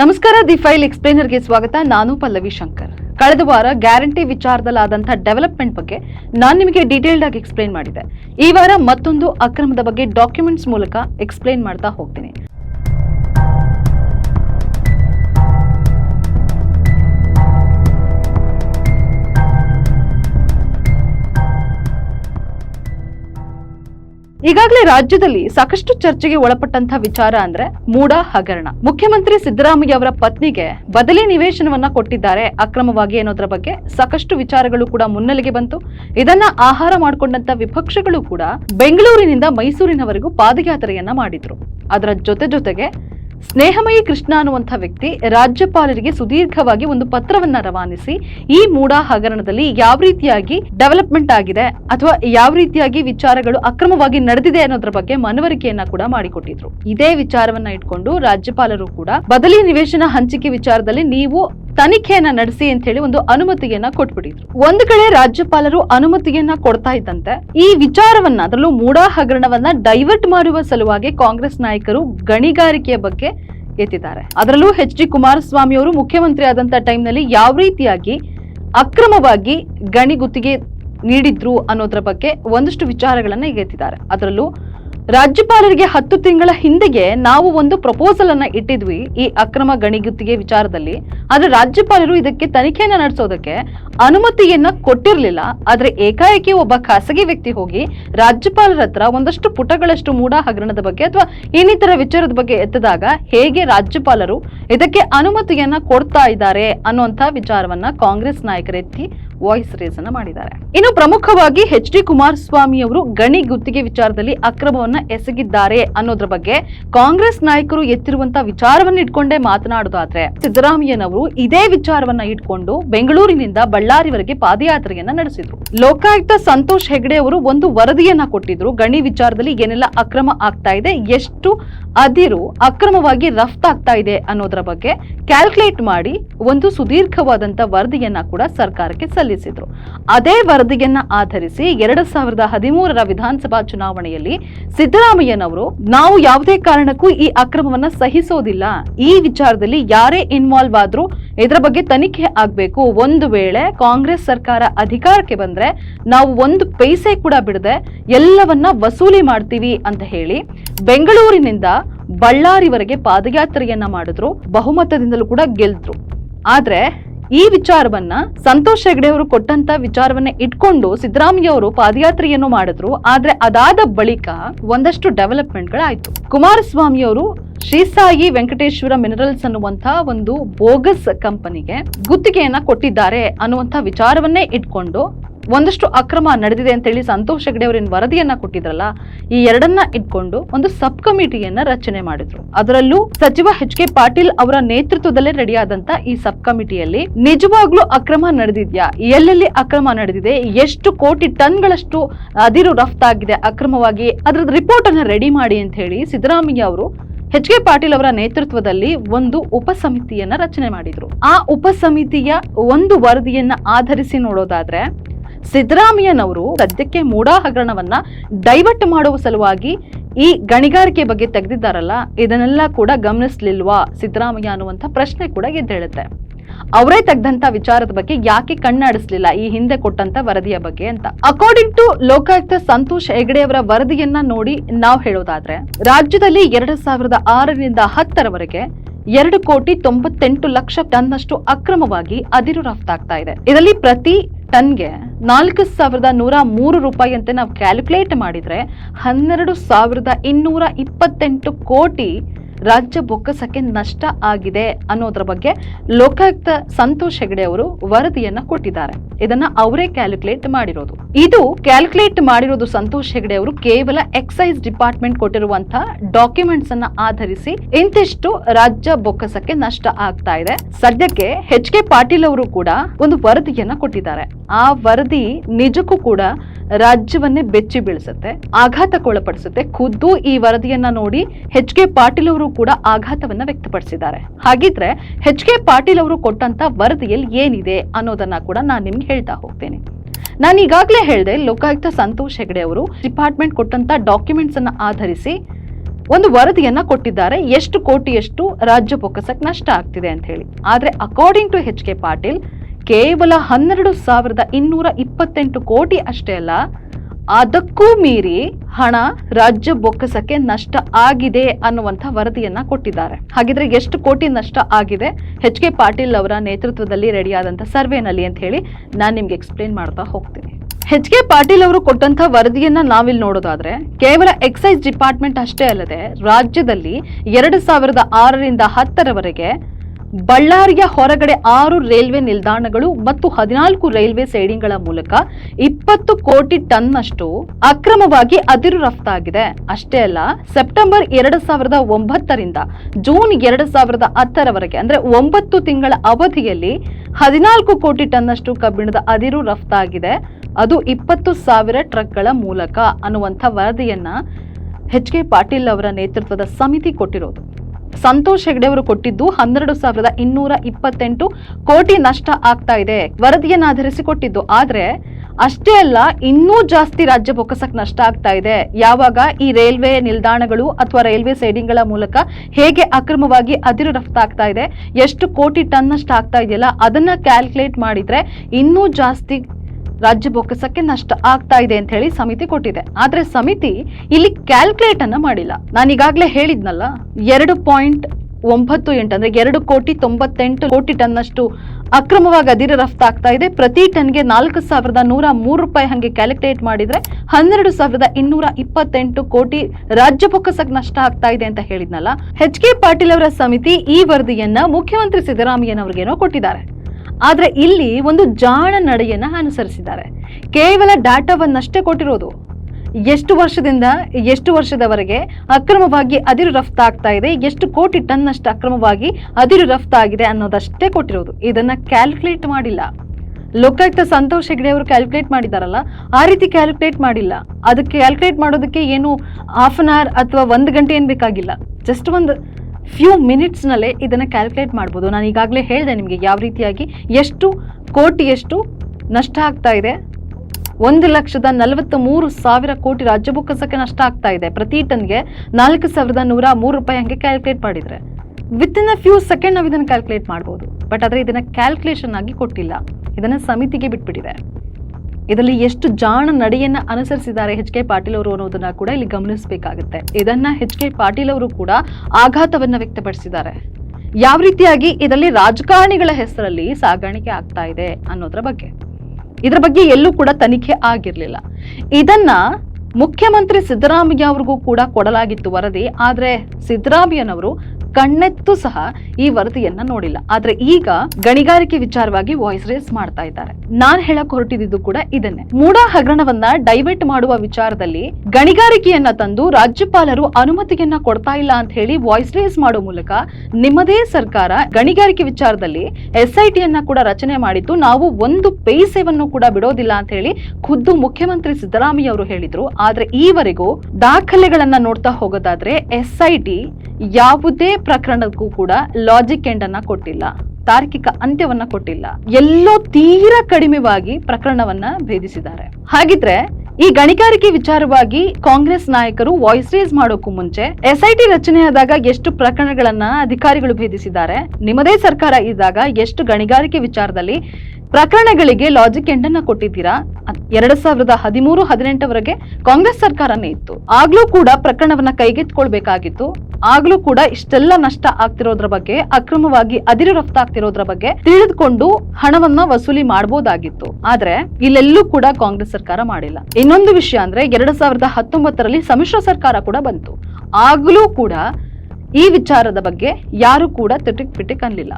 ನಮಸ್ಕಾರ, the file ಎಕ್ಸ್ಪ್ಲೇನರ್ಗೆ ಸ್ವಾಗತ. ನಾನು ಪಲ್ಲವಿ ಶಂಕರ್. ಕಳೆದ ವಾರ ಗ್ಯಾರಂಟಿ ವಿಚಾರದಲ್ಲಾದಂತಹ ಡೆವಲಪ್ಮೆಂಟ್ ಬಗ್ಗೆ ನಾನು ನಿಮಗೆ ಡೀಟೇಲ್ಡ್ ಆಗಿ ಎಕ್ಸ್ಪ್ಲೇನ್ ಮಾಡಿದೆ. ಈ ವಾರ ಮತ್ತೊಂದು ಅಕ್ರಮದ ಬಗ್ಗೆ ಡಾಕ್ಯುಮೆಂಟ್ಸ್ ಮೂಲಕ ಎಕ್ಸ್ಪ್ಲೇನ್ ಮಾಡ್ತಾ ಹೋಗ್ತೀನಿ. ಈಗಾಗಲೇ ರಾಜ್ಯದಲ್ಲಿ ಸಾಕಷ್ಟು ಚರ್ಚೆಗೆ ಒಳಪಟ್ಟಂತ ವಿಚಾರ ಅಂದ್ರೆ ಮೂಡ ಹಗರಣ. ಮುಖ್ಯಮಂತ್ರಿ ಸಿದ್ದರಾಮಯ್ಯ ಅವರ ಪತ್ನಿಗೆ ಬದಲಿ ನಿವೇಶನವನ್ನ ಕೊಟ್ಟಿದ್ದಾರೆ. ಅಕ್ರಮವಾಗಿ ಅನ್ನೋದ್ರ ಬಗ್ಗೆ ಸಾಕಷ್ಟು ವಿಚಾರಗಳು ಕೂಡ ಮುನ್ನೆಲೆಗೆ ಬಂತು. ಇದನ್ನ ಆಹಾರ ಮಾಡಿಕೊಂಡಂತ ವಿಪಕ್ಷಗಳು ಕೂಡ ಬೆಂಗಳೂರಿನಿಂದ ಮೈಸೂರಿನವರೆಗೂ ಪಾದಯಾತ್ರೆಯನ್ನ ಮಾಡಿದ್ರು. ಅದರ ಜೊತೆ ಜೊತೆಗೆ ಸ್ನೇಹಮಯಿ ಕೃಷ್ಣ ಅನ್ನುವಂಥ ವ್ಯಕ್ತಿ ರಾಜ್ಯಪಾಲರಿಗೆ ಸುದೀರ್ಘವಾಗಿ ಒಂದು ಪತ್ರವನ್ನ ರವಾನಿಸಿ ಈ ಮೂಡಾ ಹಗರಣದಲ್ಲಿ ಯಾವ ರೀತಿಯಾಗಿ ಡೆವಲಪ್ಮೆಂಟ್ ಆಗಿದೆ ಅಥವಾ ಯಾವ ರೀತಿಯಾಗಿ ವಿಚಾರಗಳು ಅಕ್ರಮವಾಗಿ ನಡೆದಿದೆ ಅನ್ನೋದ್ರ ಬಗ್ಗೆ ಮನವರಿಕೆಯನ್ನ ಕೂಡ ಮಾಡಿಕೊಟ್ಟಿದ್ರು. ಇದೇ ವಿಚಾರವನ್ನ ಇಟ್ಕೊಂಡು ರಾಜ್ಯಪಾಲರು ಕೂಡ ಬದಲಿ ನಿವೇಶನ ಹಂಚಿಕೆ ವಿಚಾರದಲ್ಲಿ ನೀವು ತನಿಖೆಯನ್ನ ನಡೆಸಿ ಅಂತ ಹೇಳಿ ಒಂದು ಅನುಮತಿಯನ್ನ ಕೊಟ್ಬಿಟ್ಟಿದ್ರು. ಒಂದು ಕಡೆ ರಾಜ್ಯಪಾಲರು ಅನುಮತಿಯನ್ನ ಕೊಡ್ತಾ ಇದ್ದಂತೆ, ಈ ವಿಚಾರವನ್ನ ಅದರಲ್ಲೂ ಮೂಡಾ ಹಗರಣವನ್ನ ಡೈವರ್ಟ್ ಮಾಡುವ ಸಲುವಾಗಿ ಕಾಂಗ್ರೆಸ್ ನಾಯಕರು ಗಣಿಗಾರಿಕೆಯ ಬಗ್ಗೆ ಎತ್ತಿದ್ದಾರೆ. ಅದರಲ್ಲೂ ಎಚ್ ಡಿ ಕುಮಾರಸ್ವಾಮಿ ಅವರು ಮುಖ್ಯಮಂತ್ರಿ ಆದಂತ ಟೈಮ್ನಲ್ಲಿ ಯಾವ ರೀತಿಯಾಗಿ ಅಕ್ರಮವಾಗಿ ಗಣಿ ಗುತ್ತಿಗೆ ನೀಡಿದ್ರು ಅನ್ನೋದ್ರ ಬಗ್ಗೆ ಒಂದಷ್ಟು ವಿಚಾರಗಳನ್ನ ಈಗ ಎತ್ತಿದ್ದಾರೆ. ಅದರಲ್ಲೂ ರಾಜ್ಯಪಾಲರಿಗೆ ಹತ್ತು ತಿಂಗಳ ಹಿಂದೆಗೆ ನಾವು ಒಂದು ಪ್ರಪೋಸಲ್ ಅನ್ನ ಇಟ್ಟಿದ್ವಿ ಈ ಅಕ್ರಮ ಗಣಿಗುತ್ತಿಗೆ ವಿಚಾರದಲ್ಲಿ. ಆದ್ರೆ ರಾಜ್ಯಪಾಲರು ಇದಕ್ಕೆ ತನಿಖೆಯನ್ನ ನಡೆಸೋದಕ್ಕೆ ಅನುಮತಿಯನ್ನ ಕೊಟ್ಟಿರ್ಲಿಲ್ಲ. ಆದ್ರೆ ಏಕಾಏಕಿ ಒಬ್ಬ ಖಾಸಗಿ ವ್ಯಕ್ತಿ ಹೋಗಿ ರಾಜ್ಯಪಾಲರ ಹತ್ರ ಒಂದಷ್ಟು ಪುಟಗಳಷ್ಟು ಮೂಡ ಹಗರಣದ ಬಗ್ಗೆ ಅಥವಾ ಇನ್ನಿತರ ವಿಚಾರದ ಬಗ್ಗೆ ಎತ್ತದಾಗ ಹೇಗೆ ರಾಜ್ಯಪಾಲರು ಇದಕ್ಕೆ ಅನುಮತಿಯನ್ನ ಕೊಡ್ತಾ ಇದ್ದಾರೆ ಅನ್ನುವಂತ ವಿಚಾರವನ್ನ ಕಾಂಗ್ರೆಸ್ ನಾಯಕರೆತ್ತಿ ವಾಯ್ಸ್ ರೇಸ್ ಅನ್ನ ಮಾಡಿದ್ದಾರೆ. ಇನ್ನು ಪ್ರಮುಖವಾಗಿ ಎಚ್ ಡಿ ಕುಮಾರಸ್ವಾಮಿ ಅವರು ಗಣಿ ಗುತ್ತಿಗೆ ವಿಚಾರದಲ್ಲಿ ಅಕ್ರಮವನ್ನ ಎಸಗಿದ್ದಾರೆ ಅನ್ನೋದ್ರ ಬಗ್ಗೆ ಕಾಂಗ್ರೆಸ್ ನಾಯಕರು ಎತ್ತಿರುವಂತಹ ವಿಚಾರವನ್ನ ಇಟ್ಕೊಂಡೇ ಮಾತನಾಡೋದಾದ್ರೆ ಸಿದ್ದರಾಮಯ್ಯನವರು ಇದೇ ವಿಚಾರವನ್ನ ಇಟ್ಕೊಂಡು ಬೆಂಗಳೂರಿನಿಂದ ಬಳ್ಳಾರಿವರೆಗೆ ಪಾದಯಾತ್ರೆಯನ್ನ ನಡೆಸಿದ್ರು. ಲೋಕಾಯುಕ್ತ ಸಂತೋಷ್ ಹೆಗ್ಡೆ ಅವರು ಒಂದು ವರದಿಯನ್ನ ಕೊಟ್ಟಿದ್ರು. ಗಣಿ ವಿಚಾರದಲ್ಲಿ ಏನೆಲ್ಲ ಅಕ್ರಮ ಆಗ್ತಾ ಇದೆ, ಎಷ್ಟು ಅದಿರು ಅಕ್ರಮವಾಗಿ ರಫ್ತಾಗ್ತಾ ಇದೆ ಅನ್ನೋದ್ರ ಬಗ್ಗೆ ಕ್ಯಾಲ್ಕುಲೇಟ್ ಮಾಡಿ ಒಂದು ಸುದೀರ್ಘವಾದಂತ ವರದಿಯನ್ನ ಕೂಡ ಸರ್ಕಾರಕ್ಕೆ ಸಲ್ಲಿಸಿದ್ರು. ಅದೇ ವರದಿಯನ್ನ ಆಧರಿಸಿ ಎರಡ್ ಸಾವಿರದ ಹದಿಮೂರರ ವಿಧಾನಸಭಾ ಚುನಾವಣೆಯಲ್ಲಿ ಸಿದ್ದರಾಮಯ್ಯನವರು, ನಾವು ಯಾವುದೇ ಕಾರಣಕ್ಕೂ ಈ ಅಕ್ರಮವನ್ನ ಸಹಿಸೋದಿಲ್ಲ. ಈ ವಿಚಾರದಲ್ಲಿ ಯಾರೇ ಇನ್ವಾಲ್ವ್ ಆದ್ರೂ ಇದರ ಬಗ್ಗೆ ತನಿಖೆ ಆಗ್ಬೇಕು. ಒಂದು ವೇಳೆ ಕಾಂಗ್ರೆಸ್ ಸರ್ಕಾರ ಅಧಿಕಾರಕ್ಕೆ ಬಂದ್ರೆ ನಾವು ಒಂದು ಪೈಸೆ ಕೂಡ ಬಿಡದೆ ಎಲ್ಲವನ್ನ ವಸೂಲಿ ಮಾಡ್ತೀವಿ ಅಂತ ಹೇಳಿ ಬೆಂಗಳೂರಿನಿಂದ ಬಳ್ಳಾರಿವರೆಗೆ ಪಾದಯಾತ್ರೆಯನ್ನ ಮಾಡಿದ್ರು. ಬಹುಮತದಿಂದಲೂ ಕೂಡ ಗೆಲ್ದ್ರು. ಆದ್ರೆ ಈ ವಿಚಾರವನ್ನ ಸಂತೋಷ್ ಹೆಗಡೆ ಅವರು ಕೊಟ್ಟಂತ ವಿಚಾರವನ್ನ ಇಟ್ಕೊಂಡು ಸಿದ್ದರಾಮಯ್ಯ ಅವರು ಪಾದಯಾತ್ರೆಯನ್ನು ಮಾಡಿದ್ರು. ಆದ್ರೆ ಅದಾದ ಬಳಿಕ ಒಂದಷ್ಟು ಡೆವಲಪ್ಮೆಂಟ್ ಗಳಾಯ್ತು ಕುಮಾರಸ್ವಾಮಿ ಅವರು ಶ್ರೀಸಾಯಿ ವೆಂಕಟೇಶ್ವರ ಮಿನರಲ್ಸ್ ಅನ್ನುವಂತಹ ಒಂದು ಬೋಗಸ್ ಕಂಪನಿಗೆ ಗುತ್ತಿಗೆಯನ್ನ ಕೊಟ್ಟಿದ್ದಾರೆ ಅನ್ನುವಂತ ವಿಚಾರವನ್ನೇ ಇಟ್ಕೊಂಡು ಒಂದಷ್ಟು ಅಕ್ರಮ ನಡೆದಿದೆ ಅಂತ ಹೇಳಿ ಸಂತೋಷ್ ಹೆಗ್ಡೆ ಅವರಿನ ವರದಿಯನ್ನ ಕೊಟ್ಟಿದ್ರಲ್ಲ, ಈ ಎರಡನ್ನ ಇಟ್ಕೊಂಡು ಒಂದು ಸಬ್ ಕಮಿಟಿಯನ್ನ ರಚನೆ ಮಾಡಿದ್ರು. ಅದರಲ್ಲೂ ಸಚಿವ ಹೆಚ್ ಕೆ ಪಾಟೀಲ್ ಅವರ ನೇತೃತ್ವದಲ್ಲೇ ರೆಡಿಯಾದಂತ ಈ ಸಬ್ ಕಮಿಟಿಯಲ್ಲಿ ನಿಜವಾಗ್ಲೂ ಅಕ್ರಮ ನಡೆದಿದ್ಯಾ? ಎಲ್ಲೆಲ್ಲಿ ಅಕ್ರಮ ನಡೆದಿದೆ? ಎಷ್ಟು ಕೋಟಿ ಟನ್ಗಳಷ್ಟು ಅದಿರು ರಫ್ತಾಗಿದೆ ಅಕ್ರಮವಾಗಿ? ಅದ್ರದ್ದು ರಿಪೋರ್ಟ್ ಅನ್ನ ರೆಡಿ ಮಾಡಿ ಅಂತ ಹೇಳಿ ಸಿದ್ದರಾಮಯ್ಯ ಅವರು ಎಚ್ ಕೆ ಪಾಟೀಲ್ ಅವರ ನೇತೃತ್ವದಲ್ಲಿ ಒಂದು ಉಪಸಮಿತಿಯನ್ನ ರಚನೆ ಮಾಡಿದ್ರು. ಆ ಉಪಸಮಿತಿಯ ಒಂದು ವರದಿಯನ್ನ ಆಧರಿಸಿ ನೋಡೋದಾದ್ರೆ ಸಿದ್ದರಾಮಯ್ಯನವರು ಸದ್ಯಕ್ಕೆ ಮೂಡಾ ಹಗರಣವನ್ನ ಡೈವರ್ಟ್ ಮಾಡುವ ಸಲುವಾಗಿ ಈ ಗಣಿಗಾರಿಕೆ ಬಗ್ಗೆ ತೆಗೆದಿದ್ದಾರಲ್ಲ, ಇದನ್ನೆಲ್ಲ ಕೂಡ ಗಮನಿಸ್ಲಿಲ್ವಾ ಸಿದ್ದರಾಮಯ್ಯ ಅನ್ನುವಂತ ಪ್ರಶ್ನೆ ಕೂಡ ಎದ್ದೇಳುತ್ತೆ. ಅವರೇ ತೆಗೆದಂತ ವಿಚಾರದ ಬಗ್ಗೆ ಯಾಕೆ ಕಣ್ಣಾಡಿಸ್ಲಿಲ್ಲ ಈ ಹಿಂದೆ ಕೊಟ್ಟಂತ ವರದಿಯ ಬಗ್ಗೆ ಅಂತ. ಅಕಾರ್ಡಿಂಗ್ ಟು ಲೋಕಾಯುಕ್ತ ಸಂತೋಷ್ ಹೆಗಡೆ ಅವರ ವರದಿಯನ್ನ ನೋಡಿ ನಾವು ಹೇಳೋದಾದ್ರೆ, ರಾಜ್ಯದಲ್ಲಿ ಎರಡು ಸಾವಿರದ ಆರರಿಂದ ಹತ್ತರವರೆಗೆ ಎರಡು ಕೋಟಿ ತೊಂಬತ್ತೆಂಟು ಲಕ್ಷ ಟನ್ನಷ್ಟು ಅಕ್ರಮವಾಗಿ ಅದಿರು ರಫ್ತಾಗ್ತಾ ಇದೆ. ಇದರಲ್ಲಿ ಪ್ರತಿ ಟನ್ಗೆ ನಾಲ್ಕು ಸಾವಿರದ ನೂರ ಮೂರು ರೂಪಾಯಿ ಅಂತ ನಾವು ಕ್ಯಾಲ್ಕುಲೇಟ್ ಮಾಡಿದ್ರೆ ಹನ್ನೆರಡು ಸಾವಿರದ ಇನ್ನೂರ ಇಪ್ಪತ್ತೆಂಟು ಕೋಟಿ ರಾಜ್ಯ ಬೊಕ್ಕಸಕ್ಕೆ ನಷ್ಟ ಆಗಿದೆ ಅನ್ನೋದ್ರ ಬಗ್ಗೆ ಲೋಕಾಯುಕ್ತ ಸಂತೋಷ್ ಹೆಗಡೆ ಅವರು ವರದಿಯನ್ನ ಕೊಟ್ಟಿದ್ದಾರೆ. ಇದನ್ನ ಅವರೇ ಕ್ಯಾಲ್ಕುಲೇಟ್ ಮಾಡಿರೋದು. ಇದು ಕ್ಯಾಲ್ಕುಲೇಟ್ ಮಾಡಿರೋದು ಸಂತೋಷ್ ಹೆಗಡೆ ಅವರು ಕೇವಲ ಎಕ್ಸೈಸ್ ಡಿಪಾರ್ಟ್ಮೆಂಟ್ ಕೊಟ್ಟಿರುವಂತಹ ಡಾಕ್ಯುಮೆಂಟ್ಸ್ ಅನ್ನ ಆಧರಿಸಿ ಇಂತಿಷ್ಟು ರಾಜ್ಯ ಬೊಕ್ಕಸಕ್ಕೆ ನಷ್ಟ ಆಗ್ತಾ ಇದೆ. ಸದ್ಯಕ್ಕೆ ಎಚ್ ಕೆ ಪಾಟೀಲ್ ಅವರು ಕೂಡ ಒಂದು ವರದಿಯನ್ನ ಕೊಟ್ಟಿದ್ದಾರೆ. ಆ ವರದಿ ನಿಜಕ್ಕೂ ಕೂಡ ರಾಜ್ಯವನ್ನೇ ಬೆಚ್ಚಿ ಬೀಳಿಸುತ್ತೆ, ಆಘಾತಕ್ಕೊಳಪಡಿಸುತ್ತೆ. ಖುದ್ದು ಈ ವರದಿಯನ್ನ ನೋಡಿ ಹೆಚ್ ಕೆ ಪಾಟೀಲ್ ಅವರು ಕೂಡ ಆಘಾತವನ್ನ ವ್ಯಕ್ತಪಡಿಸಿದ್ದಾರೆ. ಹಾಗಿದ್ರೆ ಹೆಚ್ ಕೆ ಪಾಟೀಲ್ ಅವರು ಕೊಟ್ಟಂತ ವರದಿಯಲ್ಲಿ ಏನಿದೆ ಅನ್ನೋದನ್ನ ಕೂಡ ನಾನು ನಿಮ್ಗೆ ಹೇಳ್ತಾ ಹೋಗ್ತೇನೆ. ನಾನು ಈಗಾಗಲೇ ಹೇಳಿದೆ, ಲೋಕಾಯುಕ್ತ ಸಂತೋಷ್ ಹೆಗಡೆ ಅವರು ಡಿಪಾರ್ಟ್ಮೆಂಟ್ ಕೊಟ್ಟಂತ ಡಾಕ್ಯುಮೆಂಟ್ಸ್ ಅನ್ನ ಆಧರಿಸಿ ಒಂದು ವರದಿಯನ್ನ ಕೊಟ್ಟಿದ್ದಾರೆ. ಎಷ್ಟು ಕೋಟಿಯಷ್ಟು ರಾಜ್ಯ ಬೊಕ್ಕಸಕ್ಕೆ ನಷ್ಟ ಆಗ್ತಿದೆ ಅಂತ ಹೇಳಿ. ಆದ್ರೆ according to H K Patil ಕೇವಲ ಹನ್ನೆರಡು ಸಾವಿರದ ಇನ್ನೂರ ಇಪ್ಪತ್ತೆಂಟು ಕೋಟಿ ಅಷ್ಟೇ ಅಲ್ಲ, ಅದಕ್ಕೂ ಮೀರಿ ಹಣ ರಾಜ್ಯ ಬೊಕ್ಕಸಕ್ಕೆ ನಷ್ಟ ಆಗಿದೆ ಅನ್ನುವಂಥ ವರದಿಯನ್ನ ಕೊಟ್ಟಿದ್ದಾರೆ. ಹಾಗಿದ್ರೆ ಎಷ್ಟು ಕೋಟಿ ನಷ್ಟ ಆಗಿದೆ? ಎಚ್ ಕೆ ಪಾಟೀಲ್ ಅವರ ನೇತೃತ್ವದಲ್ಲಿ ರೆಡಿಯಾದಂಥ ಸರ್ವೆನಲ್ಲಿ ಅಂತ ಹೇಳಿ ನಾನು ನಿಮ್ಗೆ ಎಕ್ಸ್ಪ್ಲೇನ್ ಮಾಡ್ತಾ ಹೋಗ್ತೀನಿ. ಎಚ್ ಕೆ ಪಾಟೀಲ್ ಅವರು ಕೊಟ್ಟಂತ ವರದಿಯನ್ನ ನಾವಿಲ್ಲಿ ನೋಡೋದಾದ್ರೆ, ಕೇವಲ ಎಕ್ಸೈಸ್ ಡಿಪಾರ್ಟ್ಮೆಂಟ್ ಅಷ್ಟೇ ಅಲ್ಲದೆ ರಾಜ್ಯದಲ್ಲಿ ಎರಡು ಸಾವಿರದ ಆರರಿಂದ ಹತ್ತರವರೆಗೆ ಬಳ್ಳಾರಿಯ ಹೊರಗಡೆ ಆರು ರೈಲ್ವೆ ನಿಲ್ದಾಣಗಳು ಮತ್ತು ಹದಿನಾಲ್ಕು ರೈಲ್ವೆ ಸೈಡಿಂಗ್ಗಳ ಮೂಲಕ ಇಪ್ಪತ್ತು ಕೋಟಿ ಟನ್ನಷ್ಟು ಅಕ್ರಮವಾಗಿ ಅದಿರು ರಫ್ತಾಗಿದೆ. ಅಷ್ಟೇ ಅಲ್ಲ, ಸೆಪ್ಟೆಂಬರ್ ಎರಡು ಸಾವಿರದ ಒಂಬತ್ತರಿಂದ ಜೂನ್ ಎರಡು ಸಾವಿರದ ಹತ್ತರವರೆಗೆ, ಅಂದ್ರೆ ಒಂಬತ್ತು ತಿಂಗಳ ಅವಧಿಯಲ್ಲಿ ಹದಿನಾಲ್ಕು ಕೋಟಿ ಟನ್ನಷ್ಟು ಕಬ್ಬಿಣದ ಅದಿರು ರಫ್ತಾಗಿದೆ. ಅದು ಇಪ್ಪತ್ತು ಸಾವಿರ ಟ್ರಕ್ಗಳ ಮೂಲಕ ಅನ್ನುವಂಥ ವರದಿಯನ್ನ ಎಚ್ ಕೆ ಪಾಟೀಲ್ ಅವರ ನೇತೃತ್ವದ ಸಮಿತಿ ಕೊಟ್ಟಿರೋದು. ಸಂತೋಷ್ ಹೆಗ್ಡೆ ಅವರು ಕೊಟ್ಟಿದ್ದು ಹನ್ನೆರಡು ಸಾವಿರದ ಇನ್ನೂರ ಇಪ್ಪತ್ತೆಂಟು ಕೋಟಿ ನಷ್ಟ ಆಗ್ತಾ ಇದೆ. ವರದಿಯನ್ನ ಆಧರಿಸಿ ಕೊಟ್ಟಿದ್ದು ಆದ್ರೆ ಅಷ್ಟೇ ಅಲ್ಲ, ಇನ್ನೂ ಜಾಸ್ತಿ ರಾಜ್ಯ ಬೊಕ್ಕಸಕ್ಕೆ ನಷ್ಟ ಆಗ್ತಾ ಇದೆ. ಯಾವಾಗ ಈ ರೈಲ್ವೆ ನಿಲ್ದಾಣಗಳು ಅಥವಾ ರೈಲ್ವೆ ಸೈಡಿಂಗ್ಗಳ ಮೂಲಕ ಹೇಗೆ ಅಕ್ರಮವಾಗಿ ಅದಿರು ರಫ್ತಾಗ್ತಾ ಇದೆ, ಎಷ್ಟು ಕೋಟಿ ಟನ್ ಅಷ್ಟು ಆಗ್ತಾ ಇದೆಯಲ್ಲ, ಅದನ್ನ ಕ್ಯಾಲ್ಕುಲೇಟ್ ಮಾಡಿದ್ರೆ ಇನ್ನೂ ಜಾಸ್ತಿ ರಾಜ್ಯ ಬೊಕ್ಕಸಕ್ಕೆ ನಷ್ಟ ಆಗ್ತಾ ಇದೆ ಅಂತ ಹೇಳಿ ಸಮಿತಿ ಕೊಟ್ಟಿದೆ. ಆದ್ರೆ ಸಮಿತಿ ಇಲ್ಲಿ ಕ್ಯಾಲ್ಕುಲೇಟ್ ಅನ್ನ ಮಾಡಿಲ್ಲ. ನಾನು ಈಗಾಗಲೇ ಹೇಳಿದ್ನಲ್ಲ, ಎರಡು ಪಾಯಿಂಟ್ ಒಂಬತ್ತು ಎಂಟು ಅಂದ್ರೆ ಎರಡು ಕೋಟಿ ತೊಂಬತ್ತೆಂಟು ಕೋಟಿ ಟನ್ನಷ್ಟು ಅಕ್ರಮವಾಗಿ ಅದಿರು ರಫ್ತಾಗ್ತಾ ಇದೆ. ಪ್ರತಿ ಟನ್ಗೆ ನಾಲ್ಕು ಸಾವಿರದ ನೂರ ಮೂರು ರೂಪಾಯಿ ಹಂಗೆ ಕ್ಯಾಲ್ಕುಲೇಟ್ ಮಾಡಿದ್ರೆ ಹನ್ನೆರಡು ಸಾವಿರದ ಇನ್ನೂರ ಇಪ್ಪತ್ತೆಂಟು ಕೋಟಿ ರಾಜ್ಯ ಬೊಕ್ಕಸಕ್ಕೆ ನಷ್ಟ ಆಗ್ತಾ ಇದೆ ಅಂತ ಹೇಳಿದ್ನಲ್ಲ ಎಚ್ ಕೆ ಪಾಟೀಲ್ ಅವರ ಸಮಿತಿ ಈ ವರದಿಯನ್ನ ಮುಖ್ಯಮಂತ್ರಿ ಸಿದ್ದರಾಮಯ್ಯನವರಿಗೇನೋ ಕೊಟ್ಟಿದ್ದಾರೆ. ಆದ್ರೆ ಇಲ್ಲಿ ಒಂದು ಜಾಣ ನಡೆಯನ್ನ ಅನುಸರಿಸಿದ್ದಾರೆ. ಕೇವಲ ಡಾಟಾವನ್ನಷ್ಟೇ ಕೊಟ್ಟಿರೋದು. ಎಷ್ಟು ವರ್ಷದಿಂದ, ಎಷ್ಟು ವರ್ಷದವರೆಗೆ ಅಕ್ರಮವಾಗಿ ಅದಿರು ರಫ್ತಾಗ್ತಾ ಇದೆ, ಎಷ್ಟು ಕೋಟಿ ಟನ್ ಅಷ್ಟು ಅಕ್ರಮವಾಗಿ ಅದಿರು ರಫ್ತಾಗಿದೆ ಅನ್ನೋದಷ್ಟೇ ಕೊಟ್ಟಿರೋದು. ಇದನ್ನ ಕ್ಯಾಲ್ಕುಲೇಟ್ ಮಾಡಿಲ್ಲ. ಲೋಕಾಯುಕ್ತ ಸಂತೋಷ್ ಹೆಗ್ಡೆ ಅವರು ಕ್ಯಾಲ್ಕುಲೇಟ್ ಮಾಡಿದಾರಲ್ಲ ಆ ರೀತಿ ಕ್ಯಾಲ್ಕುಲೇಟ್ ಮಾಡಿಲ್ಲ. ಅದಕ್ಕೆ ಕ್ಯಾಲ್ಕುಲೇಟ್ ಮಾಡೋದಕ್ಕೆ ಏನು ಹಾಫ್ ಅನ್ ಅವರ್ ಅಥವಾ ಒಂದು ಗಂಟೆ ಏನು ಬೇಕಾಗಿಲ್ಲ. ಜಸ್ಟ್ ಒಂದು ಫ್ಯೂ ಮಿನಿಟ್ಸ್ನಲ್ಲೇ ಇದನ್ನು ಕ್ಯಾಲ್ಕುಲೇಟ್ ಮಾಡ್ಬೋದು. ನಾನು ಈಗಾಗಲೇ ಹೇಳಿದೆ ನಿಮಗೆ ಯಾವ ರೀತಿಯಾಗಿ ಎಷ್ಟು ಕೋಟಿ ಎಷ್ಟು ನಷ್ಟ ಆಗ್ತಾ ಇದೆ. ಒಂದು ಲಕ್ಷದ ನಲವತ್ತ ಮೂರು ಸಾವಿರ ಕೋಟಿ ರಾಜ್ಯ ಬೊಕ್ಕಸಕ್ಕೆ ನಷ್ಟ ಆಗ್ತಾ ಇದೆ. ಪ್ರತಿ ಟನ್ಗೆ ನಾಲ್ಕು ಸಾವಿರದ ನೂರ ಮೂರು ರೂಪಾಯಿ ಹಂಗೆ ಕ್ಯಾಲ್ಕುಲೇಟ್ ಮಾಡಿದ್ರೆ. With in a few second ನಾವು ಇದನ್ನು ಕ್ಯಾಲ್ಕುಲೇಟ್ ಮಾಡ್ಬೋದು. ಬಟ್ ಆದರೆ ಇದನ್ನು ಕ್ಯಾಲ್ಕುಲೇಷನ್ ಆಗಿ ಕೊಟ್ಟಿಲ್ಲ. ಇದನ್ನು ಸಮಿತಿಗೆ ಬಿಟ್ಬಿಟ್ಟಿದೆ. ಇದರಲ್ಲಿ ಎಷ್ಟು ಜಾಣ ನಡೆಯನ್ನ ಅನುಸರಿಸಿದ್ದಾರೆ ಎಚ್ ಕೆ ಪಾಟೀಲ್ ಅವರು ಅನ್ನೋದನ್ನ ಕೂಡ ಇಲ್ಲಿ ಗಮನಿಸಬೇಕಾಗುತ್ತೆ. ಇದನ್ನ ಎಚ್ ಕೆ ಪಾಟೀಲ್ ಅವರು ಕೂಡ ಆಘಾತವನ್ನ ವ್ಯಕ್ತಪಡಿಸಿದ್ದಾರೆ. ಯಾವ ರೀತಿಯಾಗಿ ಇದರಲ್ಲಿ ರಾಜಕಾರಣಿಗಳ ಹೆಸರಲ್ಲಿ ಸಾಗಾಣಿಕೆ ಆಗ್ತಾ ಇದೆ ಅನ್ನೋದ್ರ ಬಗ್ಗೆ. ಇದರ ಬಗ್ಗೆ ಎಲ್ಲೂ ಕೂಡ ತನಿಖೆ ಆಗಿರ್ಲಿಲ್ಲ. ಇದನ್ನ ಮುಖ್ಯಮಂತ್ರಿ ಸಿದ್ದರಾಮಯ್ಯ ಅವ್ರಿಗೂ ಕೂಡ ಕೊಡಲಾಗಿತ್ತು ವರದಿ. ಆದ್ರೆ ಸಿದ್ದರಾಮಯ್ಯನವರು ಕಣ್ಣೆತ್ತು ಸಹ ಈ ವರದಿಯನ್ನ ನೋಡಿಲ್ಲ. ಆದ್ರೆ ಈಗ ಗಣಿಗಾರಿಕೆ ವಿಚಾರವಾಗಿ ವಾಯ್ಸ್ ರೇಸ್ ಮಾಡ್ತಾ ಇದ್ದಾರೆ. ನಾನ್ ಹೇಳಕ್ ಹೊರಟಿದ್ದು ಕೂಡ ಇದನ್ನೇ. ಮೂಡ ಹಗರಣವನ್ನ ಡೈವರ್ಟ್ ಮಾಡುವ ವಿಚಾರದಲ್ಲಿ ಗಣಿಗಾರಿಕೆಯನ್ನ ತಂದು ರಾಜ್ಯಪಾಲರು ಅನುಮತಿಯನ್ನ ಕೊಡ್ತಾ ಇಲ್ಲ ಅಂತ ಹೇಳಿ ವಾಯ್ಸ್ ರೇಸ್ ಮಾಡೋ ಮೂಲಕ ನಿಮ್ಮದೇ ಸರ್ಕಾರ ಗಣಿಗಾರಿಕೆ ವಿಚಾರದಲ್ಲಿ ಎಸ್ ಐ ಟಿಯನ್ನ ಕೂಡ ರಚನೆ ಮಾಡಿದ್ದು ನಾವು ಒಂದು ಪೈಸೆವನ್ನು ಕೂಡ ಬಿಡೋದಿಲ್ಲ ಅಂತ ಹೇಳಿ ಖುದ್ದು ಮುಖ್ಯಮಂತ್ರಿ ಸಿದ್ದರಾಮಯ್ಯ ಅವರು ಹೇಳಿದ್ರು. ಆದ್ರೆ ಈವರೆಗೂ ದಾಖಲೆಗಳನ್ನ ನೋಡ್ತಾ ಹೋಗೋದಾದ್ರೆ ಎಸ್ ಐ ಟಿ ಯಾವುದೇ ಪ್ರಕರಣಕ್ಕೂ ಕೂಡ ಲಾಜಿಕ್ ಎಂಡ್ ಅನ್ನ ಕೊಟ್ಟಿಲ್ಲ. ತಾರ್ಕಿಕ ಅಂತ್ಯವನ್ನ ಕೊಟ್ಟಿಲ್ಲ. ಎಲ್ಲೋ ತೀರಾ ಕಡಿಮೆವಾಗಿ ಪ್ರಕರಣವನ್ನ ಭೇದಿಸಿದ್ದಾರೆ. ಹಾಗಿದ್ರೆ ಈ ಗಣಿಗಾರಿಕೆ ವಿಚಾರವಾಗಿ ಕಾಂಗ್ರೆಸ್ ನಾಯಕರು ವಾಯ್ಸ್ ರೇಸ್ ಮಾಡೋಕ್ಕೂ ಮುಂಚೆ ಎಸ್ಐಟಿ ರಚನೆಯಾದಾಗ ಎಷ್ಟು ಪ್ರಕರಣಗಳನ್ನ ಅಧಿಕಾರಿಗಳು ಭೇದಿಸಿದ್ದಾರೆ, ನಿಮ್ಮದೇ ಸರ್ಕಾರ ಇದ್ದಾಗ ಎಷ್ಟು ಗಣಿಗಾರಿಕೆ ವಿಚಾರದಲ್ಲಿ ಪ್ರಕರಣಗಳಿಗೆ ಲಾಜಿಕ್ ಎಂಡನ್ನ ಕೊಟ್ಟಿದ್ದೀರಾ? ಎರಡ್ ಸಾವಿರದ ಹದಿಮೂರು ಹದಿನೆಂಟವರೆಗೆ ಕಾಂಗ್ರೆಸ್ ಸರ್ಕಾರನೇ ಇತ್ತು. ಆಗ್ಲೂ ಕೂಡ ಪ್ರಕರಣವನ್ನ ಕೈಗೆತ್ಕೊಳ್ಬೇಕಾಗಿತ್ತು ಆಗ್ಲೂ ಕೂಡ ಇಷ್ಟೆಲ್ಲ ನಷ್ಟ ಆಗ್ತಿರೋದ್ರ ಬಗ್ಗೆ, ಅಕ್ರಮವಾಗಿ ಅದಿರು ರಫ್ತಾಗ್ತಿರೋದ್ರ ಬಗ್ಗೆ ತಿಳಿದುಕೊಂಡು ಹಣವನ್ನ ವಸೂಲಿ ಮಾಡಬಹುದಾಗಿತ್ತು ಆದ್ರೆ ಇಲ್ಲೆಲ್ಲೂ ಕೂಡ ಕಾಂಗ್ರೆಸ್ ಸರ್ಕಾರ ಮಾಡಿಲ್ಲ. ಇನ್ನೊಂದು ವಿಷಯ ಅಂದ್ರೆ ಎರಡ್ ಸಾವಿರದ ಹತ್ತೊಂಬತ್ತರಲ್ಲಿ ಸಮ್ಮಿಶ್ರ ಸರ್ಕಾರ ಕೂಡ ಬಂತು. ಆಗ್ಲೂ ಕೂಡ ಈ ವಿಚಾರದ ಬಗ್ಗೆ ಯಾರು ಕೂಡ ತಿಟಿಕ್ ಪಿಟಿಕ್ ಅನ್ಲಿಲ್ಲ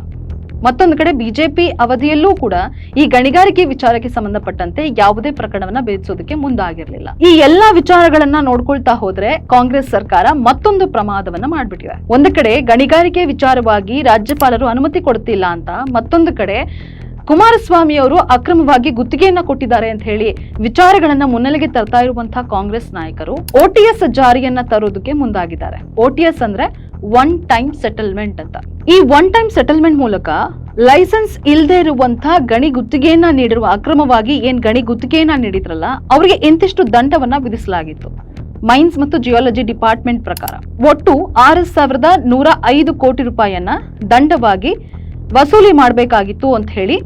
ಮತ್ತೊಂದು ಕಡೆ ಬಿಜೆಪಿ ಅವಧಿಯಲ್ಲೂ ಕೂಡ ಈ ಗಣಿಗಾರಿಕೆ ವಿಚಾರಕ್ಕೆ ಸಂಬಂಧಪಟ್ಟಂತೆ ಯಾವುದೇ ಪ್ರಕರಣವನ್ನ ಬೇಯಿಸೋದಕ್ಕೆ ಮುಂದಾಗಿರ್ಲಿಲ್ಲ. ಈ ಎಲ್ಲಾ ವಿಚಾರಗಳನ್ನ ನೋಡ್ಕೊಳ್ತಾ ಹೋದ್ರೆ ಕಾಂಗ್ರೆಸ್ ಸರ್ಕಾರ ಮತ್ತೊಂದು ಪ್ರಮಾದವನ್ನ ಮಾಡ್ಬಿಟ್ಟಿದೆ. ಒಂದು ಕಡೆ ಗಣಿಗಾರಿಕೆ ವಿಚಾರವಾಗಿ ರಾಜ್ಯಪಾಲರು ಅನುಮತಿ ಕೊಡ್ತಿಲ್ಲ ಅಂತ, ಮತ್ತೊಂದು ಕಡೆ ಕುಮಾರಸ್ವಾಮಿ ಅವರು ಅಕ್ರಮವಾಗಿ ಗುತ್ತಿಗೆಯನ್ನ ಕೊಟ್ಟಿದ್ದಾರೆ ಅಂತ ಹೇಳಿ ವಿಚಾರಗಳನ್ನ ಮುನ್ನೆಲೆಗೆ ತರ್ತಾ ಇರುವಂತಹ ಕಾಂಗ್ರೆಸ್ ನಾಯಕರು ಓಟಿಎಸ್ ಜಾರಿಯನ್ನ ತರೋದಕ್ಕೆ ಮುಂದಾಗಿದ್ದಾರೆ. ಓಟಿಎಸ್ ಅಂದ್ರೆ ಒನ್ ಟೈಮ್ ಸೆಟಲ್ಮೆಂಟ್ ಅಂತ. ಈ ಒನ್ ಟೈಮ್ ಸೆಟಲ್ಮೆಂಟ್ ಮೂಲಕ ಲೈಸೆನ್ಸ್ ಇಲ್ಲದೆ ಇರುವಂತಹ ಗಣಿ ಗುತ್ತಿಗೆಯನ್ನ ನೀಡಿರುವ ಅಕ್ರಮವಾಗಿ ಏನ್ ಗಣಿ ಗುತ್ತಿಗೆಯನ್ನ ನೀಡಿದ್ರಲ್ಲ, ಅವರಿಗೆ ಇಂತಿಷ್ಟು ದಂಡವನ್ನ ವಿಧಿಸಲಾಗಿತ್ತು. ಮೈನ್ಸ್ ಮತ್ತು ಜಿಯಾಲಜಿ ಡಿಪಾರ್ಟ್ಮೆಂಟ್ ಪ್ರಕಾರ ಒಟ್ಟು ಆರು ಸಾವಿರದ ನೂರ ಐದು ಕೋಟಿ ರೂಪಾಯಿಯನ್ನ ದಂಡವಾಗಿ ವಸೂಲಿ ಮಾಡಬೇಕಾಗಿತ್ತು ಅಂತ ಹೇಳಿ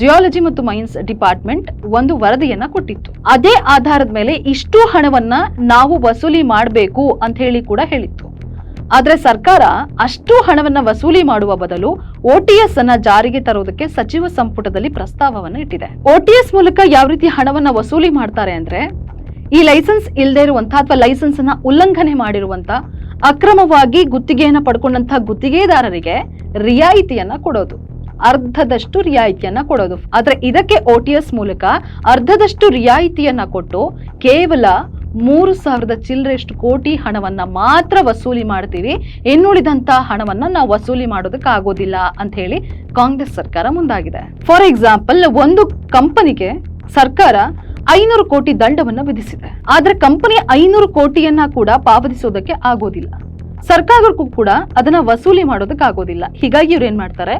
ಜಿಯಾಲಜಿ ಮತ್ತು ಮೈನ್ಸ್ ಡಿಪಾರ್ಟ್ಮೆಂಟ್ ಒಂದು ವರದಿಯನ್ನ ಕೊಟ್ಟಿತ್ತು. ಅದೇ ಆಧಾರದ ಮೇಲೆ ಇಷ್ಟು ಹಣವನ್ನ ನಾವು ವಸೂಲಿ ಮಾಡಬೇಕು ಅಂತ ಹೇಳಿ ಕೂಡ ಹೇಳಿತ್ತು. ಆದ್ರೆ ಸರ್ಕಾರ ಅಷ್ಟು ಹಣವನ್ನ ವಸೂಲಿ ಮಾಡುವ ಬದಲು ಓಟಿಎಸ್ ಅನ್ನ ಜಾರಿಗೆ ತರುವುದಕ್ಕೆ ಸಚಿವ ಸಂಪುಟದಲ್ಲಿ ಪ್ರಸ್ತಾವವನ್ನು ಇಟ್ಟಿದೆ. ಓಟಿಎಸ್ ಮೂಲಕ ಯಾವ ರೀತಿ ಹಣವನ್ನ ವಸೂಲಿ ಮಾಡ್ತಾರೆ ಅಂದ್ರೆ ಈ ಲೈಸೆನ್ಸ್ ಇಲ್ಲದೆ ಇರುವಂತಹ ಅಥವಾ ಲೈಸೆನ್ಸ್ ಅನ್ನ ಉಲ್ಲಂಘನೆ ಮಾಡಿರುವಂತ ಅಕ್ರಮವಾಗಿ ಗುತ್ತಿಗೆಯನ್ನ ಪಡ್ಕೊಂಡಂತಹ ಗುತ್ತಿಗೆದಾರರಿಗೆ ರಿಯಾಯಿತಿಯನ್ನ ಕೊಡೋದು. ಅರ್ಧದಷ್ಟು ರಿಯಾಯಿತಿಯನ್ನ ಕೊಡೋದು. ಆದ್ರೆ ಇದಕ್ಕೆ ಓಟಿಎಸ್ ಮೂಲಕ ಅರ್ಧದಷ್ಟು ರಿಯಾಯಿತಿಯನ್ನ ಕೊಟ್ಟು ಕೇವಲ ಮೂರು ಸಾವಿರದ ಚಿಲ್ಲರೆಷ್ಟು ಕೋಟಿ ಹಣವನ್ನ ಮಾತ್ರ ವಸೂಲಿ ಮಾಡ್ತೀವಿ. ಇನ್ನುಳಿದಂತ ಹಣವನ್ನ ನಾವು ವಸೂಲಿ ಮಾಡೋದಕ್ಕೆ ಆಗೋದಿಲ್ಲ ಅಂತ ಹೇಳಿ ಕಾಂಗ್ರೆಸ್ ಸರ್ಕಾರ ಮುಂದಾಗಿದೆ. ಫಾರ್ ಎಕ್ಸಾಂಪಲ್ ಒಂದು ಕಂಪನಿಗೆ ಸರ್ಕಾರ ಐನೂರು ಕೋಟಿ ದಂಡವನ್ನ ವಿಧಿಸಿದೆ. ಆದ್ರೆ ಕಂಪನಿ ಐನೂರು ಕೋಟಿಯನ್ನ ಕೂಡ ಪಾವತಿಸೋದಕ್ಕೆ ಆಗೋದಿಲ್ಲ. ಸರ್ಕಾರಕ್ಕೂ ಕೂಡ ಅದನ್ನ ವಸೂಲಿ ಮಾಡೋದಕ್ಕೆ ಆಗೋದಿಲ್ಲ. ಹೀಗಾಗಿ ಇವ್ರು ಏನ್ ಮಾಡ್ತಾರೆ?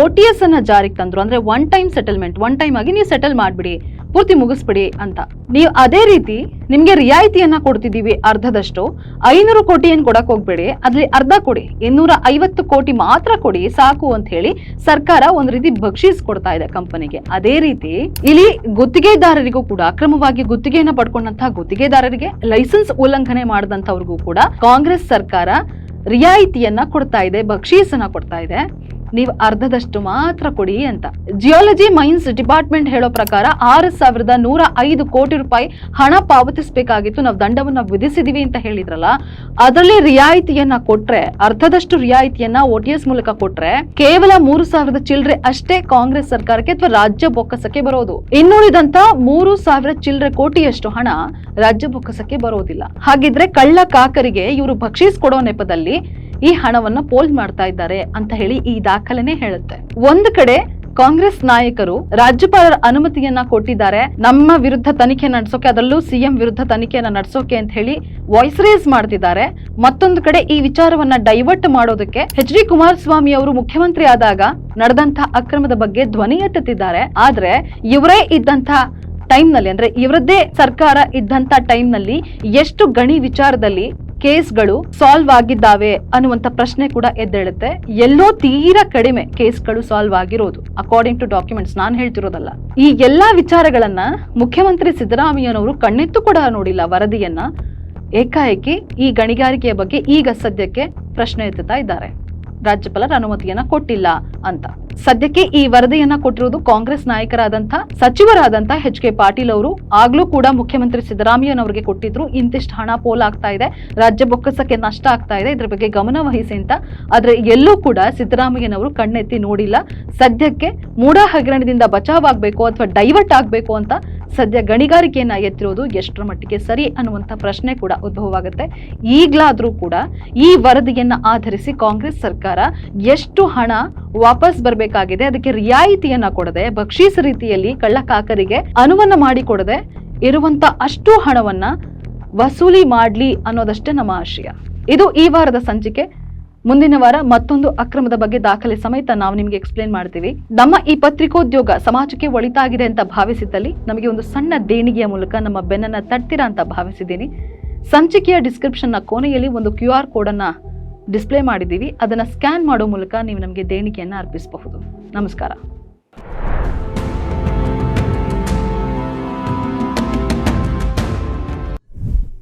ಓ ಟಿ ಎಸ್ ಅನ್ನ ಜಾರಿಗೆ ತಂದ್ರು. ಅಂದ್ರೆ one time settlement one time ಆಗಿ ನೀವು ಸೆಟಲ್ ಮಾಡ್ಬಿಡಿ. ಪೂರ್ತಿ ಮುಗಿಸ್ಬಿಡಿ ಅಂತ. ನೀವು ಅದೇ ರೀತಿ ನಿಮ್ಗೆ ರಿಯಾಯಿತಿಯನ್ನ ಕೊಡ್ತಿದೀವಿ ಅರ್ಧದಷ್ಟು, ಐನೂರು ಕೋಟಿ ಏನ್ ಕೊಡಕ್ ಹೋಗ್ಬೇಡಿ, ಅದ್ರಲ್ಲಿ ಅರ್ಧ ಕೊಡಿ ಇನ್ನೂರ ಐವತ್ತು ಕೋಟಿ ಮಾತ್ರ ಕೊಡಿ, ಸಾಕು ಅಂತ ಹೇಳಿ ಸರ್ಕಾರ ಒಂದ್ ರೀತಿ ಬಕ್ಷೀಸ್ ಕೊಡ್ತಾ ಇದೆ ಕಂಪನಿಗೆ. ಅದೇ ರೀತಿ ಇಲ್ಲಿ ಗುತ್ತಿಗೆದಾರರಿಗೂ ಕೂಡ, ಅಕ್ರಮವಾಗಿ ಗುತ್ತಿಗೆಯನ್ನ ಪಡ್ಕೊಂಡಂತಹ ಗುತ್ತಿಗೆದಾರರಿಗೆ ಲೈಸೆನ್ಸ್ ಉಲ್ಲಂಘನೆ ಮಾಡಿದಂತವ್ರಿಗೂ ಕೂಡ ಕಾಂಗ್ರೆಸ್ ಸರ್ಕಾರ ರಿಯಾಯಿತಿಯನ್ನ ಕೊಡ್ತಾ ಇದೆ, ಬಕ್ಷೀಸನ್ನ ಕೊಡ್ತಾ ಇದೆ. ನೀವು ಅರ್ಧದಷ್ಟು ಮಾತ್ರ ಕೊಡಿ ಅಂತ. ಜಿಯಾಲಜಿ ಮೈನ್ಸ್ ಡಿಪಾರ್ಟ್ಮೆಂಟ್ ಹೇಳೋ ಪ್ರಕಾರ ಆರು ಸಾವಿರದ ನೂರ ಐದು ಕೋಟಿ ರೂಪಾಯಿ ಹಣ ಪಾವತಿಸಬೇಕಾಗಿತ್ತು. ನಾವು ದಂಡವನ್ನ ವಿಧಿಸಿದೀವಿ ಅಂತ ಹೇಳಿದ್ರಲ್ಲ, ಅದರಲ್ಲಿ ರಿಯಾಯಿತಿಯನ್ನ ಕೊಟ್ರೆ, ಅರ್ಧದಷ್ಟು ರಿಯಾಯಿತಿಯನ್ನ ಒ ಟಿ ಎಸ್ ಮೂಲಕ ಕೊಟ್ರೆ ಕೇವಲ ಮೂರು ಸಾವಿರದ ಚಿಲ್ಲರೆ ಅಷ್ಟೇ ಕಾಂಗ್ರೆಸ್ ಸರ್ಕಾರಕ್ಕೆ ಅಥವಾ ರಾಜ್ಯ ಬೊಕ್ಕಸಕ್ಕೆ ಬರೋದು. ಇನ್ನುಳಿದಂತ ಮೂರು ಸಾವಿರ ಚಿಲ್ಲರೆ ಕೋಟಿಯಷ್ಟು ಹಣ ರಾಜ್ಯ ಬೊಕ್ಕಸಕ್ಕೆ ಬರೋದಿಲ್ಲ. ಹಾಗಿದ್ರೆ ಕಳ್ಳ ಕಾಕರಿಗೆ ಇವರು ಭಕ್ಷೀಸ್ ಕೊಡೋ ನೆಪದಲ್ಲಿ ಈ ಹಣವನ್ನ ಪೋಲ್ ಮಾಡ್ತಾ ಇದ್ದಾರೆ ಅಂತ ಹೇಳಿ ಈ ದಾಖಲೆನೇ ಹೇಳುತ್ತೆ. ಒಂದು ಕಡೆ ಕಾಂಗ್ರೆಸ್ ನಾಯಕರು ರಾಜ್ಯಪಾಲರ ಅನುಮತಿಯನ್ನ ಕೊಟ್ಟಿದ್ದಾರೆ. ನಮ್ಮ ವಿರುದ್ಧ ತನಿಖೆ ನಡೆಸೋಕೆ, ಅದರಲ್ಲೂ ಸಿಎಂ ವಿರುದ್ಧ ತನಿಖೆಯನ್ನ ನಡೆಸೋಕೆ ಅಂತ ಹೇಳಿ ವಾಯ್ಸ್ ರೇಸ್ ಮಾಡ್ತಿದ್ದಾರೆ. ಮತ್ತೊಂದು ಕಡೆ ಈ ವಿಚಾರವನ್ನ ಡೈವರ್ಟ್ ಮಾಡೋದಕ್ಕೆ ಎಚ್ ಡಿ ಕುಮಾರಸ್ವಾಮಿ ಅವರು ಮುಖ್ಯಮಂತ್ರಿ ಆದಾಗ ನಡೆದಂತಹ ಅಕ್ರಮದ ಬಗ್ಗೆ ಧ್ವನಿ ಎತ್ತುತ್ತಿದ್ದಾರೆ. ಆದ್ರೆ ಇವರೇ ಇದ್ದಂತ ಟೈಮ್ನಲ್ಲಿ, ಅಂದ್ರೆ ಇವರದ್ದೇ ಸರ್ಕಾರ ಇದ್ದಂತ ಟೈಮ್ನಲ್ಲಿ ಎಷ್ಟು ಗಣಿ ವಿಚಾರದಲ್ಲಿ ಕೇಸ್ಗಳು ಸಾಲ್ವ್ ಆಗಿದ್ದಾವೆ ಅನ್ನುವಂತ ಪ್ರಶ್ನೆ ಕೂಡ ಎದ್ದೇಳುತ್ತೆ. ಎಲ್ಲೋ ತೀರಾ ಕಡಿಮೆ ಕೇಸ್ಗಳು ಸಾಲ್ವ್ ಆಗಿರೋದು. ಅಕಾರ್ಡಿಂಗ್ ಟು ಡಾಕ್ಯುಮೆಂಟ್ಸ್ ನಾನು ಹೇಳ್ತಿರೋದಲ್ಲ. ಈ ಎಲ್ಲಾ ವಿಚಾರಗಳನ್ನ ಮುಖ್ಯಮಂತ್ರಿ ಸಿದ್ದರಾಮಯ್ಯನವರು ಕಣ್ಣೆತ್ತು ಕೂಡ ನೋಡಿಲ್ಲ ವರದಿಯನ್ನ. ಏಕಾಏಕಿ ಈ ಗಣಿಗಾರಿಕೆಯ ಬಗ್ಗೆ ಈಗ ಸದ್ಯಕ್ಕೆ ಪ್ರಶ್ನೆ ಎತ್ತುತ್ತಾ ಇದ್ದಾರೆ. ರಾಜ್ಯಪಾಲರ ಅನುಮತಿಯನ್ನ ಕೊಟ್ಟಿಲ್ಲ ಅಂತ. ಸದ್ಯಕ್ಕೆ ಈ ವರದಿಯನ್ನ ಕೊಟ್ಟಿರುವುದು ಕಾಂಗ್ರೆಸ್ ನಾಯಕರಾದಂತಹ ಸಚಿವರಾದಂತಹ ಎಚ್ ಕೆ ಪಾಟೀಲ್ ಅವರು. ಆಗ್ಲೂ ಕೂಡ ಮುಖ್ಯಮಂತ್ರಿ ಸಿದ್ದರಾಮಯ್ಯನವರಿಗೆ ಕೊಟ್ಟಿದ್ರು. ಇಂತಿಷ್ಟು ಹಣ ಪೋಲ್ ಆಗ್ತಾ ಇದೆ. ರಾಜ್ಯ ಬೊಕ್ಕಸಕ್ಕೆ ನಷ್ಟ ಆಗ್ತಾ ಇದೆ. ಇದ್ರ ಬಗ್ಗೆ ಗಮನ ವಹಿಸಿ ಅಂತ. ಆದ್ರೆ ಎಲ್ಲೂ ಕೂಡ ಸಿದ್ದರಾಮಯ್ಯನವರು ಕಣ್ಣೆತ್ತಿ ನೋಡಿಲ್ಲ. ಸದ್ಯಕ್ಕೆ ಮೂಡ ಹಗರಣದಿಂದ ಬಚಾವ್ ಆಗ್ಬೇಕು ಅಥವಾ ಡೈವರ್ಟ್ ಆಗ್ಬೇಕು ಅಂತ ಸದ್ಯ ಗಣಿಗಾರಿಕೆಯನ್ನು ಎತ್ತಿರೋದು ಎಷ್ಟರ ಮಟ್ಟಿಗೆ ಸರಿ ಅನ್ನುವಂಥ ಪ್ರಶ್ನೆ ಕೂಡ ಉದ್ಭವವಾಗುತ್ತೆ. ಈಗಲಾದರೂ ಕೂಡ ಈ ವರದಿಯನ್ನ ಆಧರಿಸಿ ಕಾಂಗ್ರೆಸ್ ಸರ್ಕಾರ ಎಷ್ಟು ಹಣ ವಾಪಸ್ ಬರಬೇಕಾಗಿದೆ, ಅದಕ್ಕೆ ರಿಯಾಯಿತಿಯನ್ನ ಕೊಡದೆ, ಬಕ್ಷೀಸ್ ರೀತಿಯಲ್ಲಿ ಕಳ್ಳಕಾಕರಿಗೆ ಅನುವನ್ನ ಮಾಡಿಕೊಡದೆ ಇರುವಂತ ಅಷ್ಟು ಹಣವನ್ನ ವಸೂಲಿ ಮಾಡಲಿ ಅನ್ನೋದಷ್ಟೇ ನಮ್ಮ ಆಶಯ. ಇದು ಈ ವಾರದ ಸಂಚಿಕೆ. ಮುಂದಿನ ವಾರ ಮತ್ತೊಂದು ಅಕ್ರಮದ ಬಗ್ಗೆ ದಾಖಲೆ ಸಮೇತ ನಾವು ನಿಮಗೆ ಎಕ್ಸ್ಪ್ಲೇನ್ ಮಾಡ್ತೀವಿ. ನಮ್ಮ ಈ ಪತ್ರಿಕೋದ್ಯೋಗ ಸಮಾಜಕ್ಕೆ ಒಳಿತಾಗಿದೆ ಅಂತ ಭಾವಿಸಿದ್ದಲ್ಲಿ ನಮಗೆ ಒಂದು ಸಣ್ಣ ದೇಣಿಗೆಯ ಮೂಲಕ ನಮ್ಮ ಬೆನ್ನನ್ನ ತಟ್ತೀರಾ ಅಂತ ಭಾವಿಸಿದ್ದೀನಿ. ಸಂಚಿಕೆಯ ಡಿಸ್ಕ್ರಿಪ್ಷನ್ನ ಕೊನೆಯಲ್ಲಿ ಒಂದು ಕ್ಯೂ ಆರ್ ಕೋಡನ್ನು ಡಿಸ್ಪ್ಲೇ ಮಾಡಿದ್ದೀವಿ. ಅದನ್ನು ಸ್ಕ್ಯಾನ್ ಮಾಡೋ ಮೂಲಕ ನೀವು ನಮಗೆ ದೇಣಿಗೆಯನ್ನು ಅರ್ಪಿಸಬಹುದು. ನಮಸ್ಕಾರ.